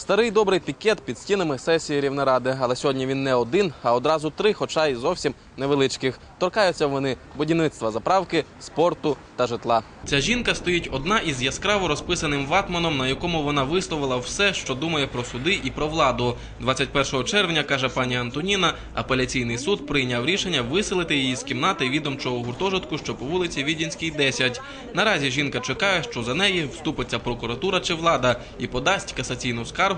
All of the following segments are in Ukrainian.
Старий добрий пікет під стінами сесії Рівнеради, але сьогодні він не один, а одразу три, хоча й зовсім невеличких. Торкаються вони будівництва заправки, спорту та житла. Ця жінка стоїть одна із яскраво розписаним ватманом, на якому вона висловила все, що думає про суди і про владу. 21 червня каже пані Антоніна. Апеляційний суд прийняв рішення виселити її з кімнати відомчого гуртожитку, що по вулиці Відінській, 10. Наразі жінка чекає, що за неї вступиться прокуратура чи влада і подасть касаційну скаргу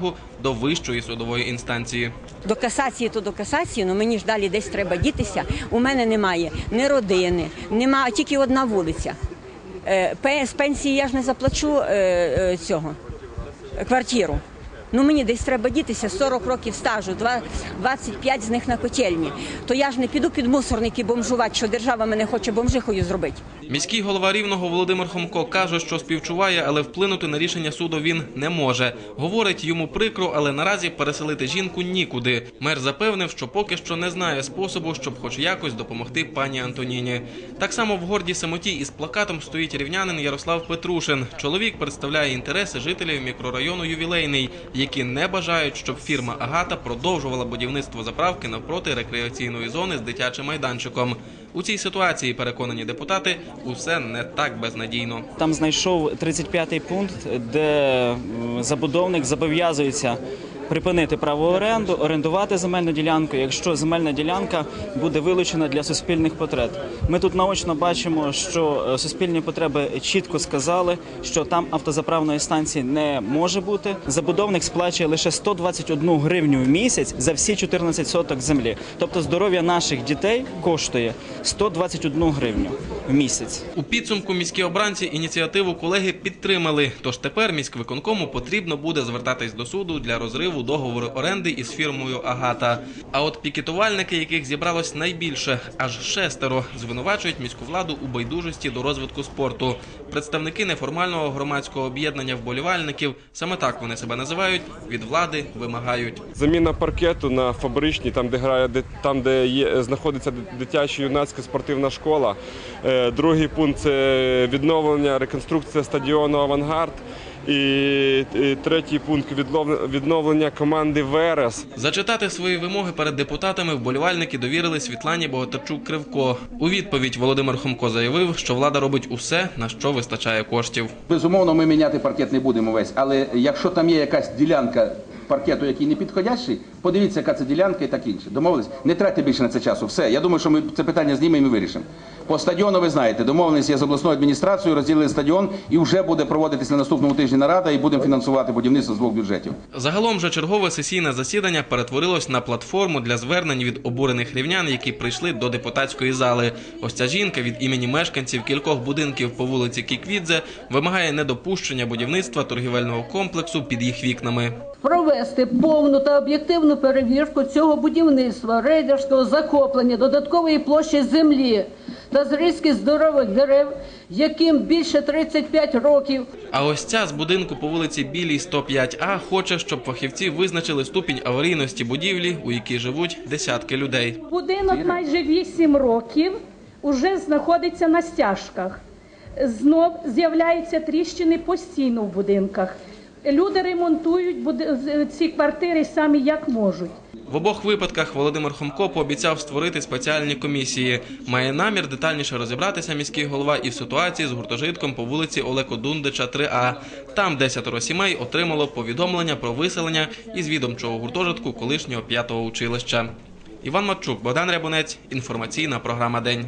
до вищої судової інстанції. До касації то до касації, ну мені ж далі десь треба дітися. У мене немає ні родини, немає тільки одна вулиця. Е, З пенсії я ж не заплачу е, е, цього квартиру. Ну мені десь треба дітися 40 років стажу, два- 25 з них на котельні. То я ж не піду під мусорники бомжувати, що держава мене хоче бомжихою зробити. Міський голова рівного Володимир Хомко каже, що співчуває, але вплинути на рішення суду він не може. Говорить, йому прикро, але наразі переселити жінку нікуди. Мер запевнив, що поки що не знає способу, щоб хоч якось допомогти пані Антоніні. Так само в гордій самоті із плакатом стоїть рівнянин Ярослав Петрушин. Чоловік представляє інтереси жителів мікрорайону Ювілейний, які не бажають, щоб фірма Агата продовжувала будівництво заправки навпроти рекреаційної зони з дитячим майданчиком. У цій ситуації, переконані депутати, усе не так безнадійно. Там знайшов 35-й пункт, де забудовник зобов'язується припинити право оренду, орендувати земельну ділянку, якщо земельна ділянка буде вилучена для суспільних потреб. Ми тут наочно бачимо, що е, суспільні потреби чітко сказали, що там автозаправної станції не може бути. Забудовник сплачує лише 121 гривню в місяць за всі 14 соток землі. Тобто здоров'я наших дітей коштує 121 гривню в місяць. У підсумку міські обранці ініціативу колеги підтримали. Тож тепер міськвиконкому потрібно буде звертатись до суду для розриву договору оренди із фірмою Агата. А от пікетувальники, яких зібралось найбільше, аж шестеро, звинувачують міську владу у байдужості до розвитку спорту. Представники неформального громадського об'єднання вболівальників, саме так вони себе називають, від влади вимагають. Заміна паркету на фабричній, там де грає там, де є знаходиться ди- дитяча юнацька спортивна школа. Е, Другий пункт це відновлення, реконструкція стадіону Авангард. І, третій пункт відновлення команди Верес. Зачитати свої вимоги перед депутатами вболівальники довірили Світлані Богатирчук Кривко. У відповідь Володимир Хомко заявив, що влада робить усе, на що вистачає коштів. Безумовно, ми міняти паркет не будемо весь, але якщо там є якась ділянка паркету, який не підходящий, подивіться, яка це ділянка і так інше. Домовились? Не тратьте більше на це часу. Все. Я думаю, що ми це питання знімемо і вирішимо. По стадіону ви знаєте, домовленість є з обласною адміністрацією, розділили стадіон і вже буде проводитись на наступному тижні нарада і будемо фінансувати будівництво з двох бюджетів. Загалом же чергове сесійне засідання перетворилось на платформу для звернень від обурених рівнян, які прийшли до депутатської зали. Ось ця жінка від імені мешканців кількох будинків по вулиці Кіквідзе вимагає недопущення будівництва торгівельного комплексу під їх вікнами. провести повну та об'єктивну перевірку цього будівництва, рейдерського захоплення, додаткової площі землі та зрізки здорових дерев, яким більше 35 років. А ось ця з будинку по вулиці Білій 105А хоче, щоб фахівці визначили ступінь аварійності будівлі, у якій живуть десятки людей. Будинок майже 8 років уже знаходиться на стяжках. Знов з'являються тріщини постійно в будинках. Люди ремонтують буди- ці квартири самі як можуть. В обох випадках Володимир Хомко пообіцяв створити спеціальні комісії. Має намір детальніше розібратися міський голова і в ситуації з гуртожитком по вулиці Олеко Дундича 3А. Там десятеро сімей отримало повідомлення про виселення із відомчого гуртожитку колишнього п'ятого училища. Іван Матчук, Богдан Рябунець. Інформаційна програма День.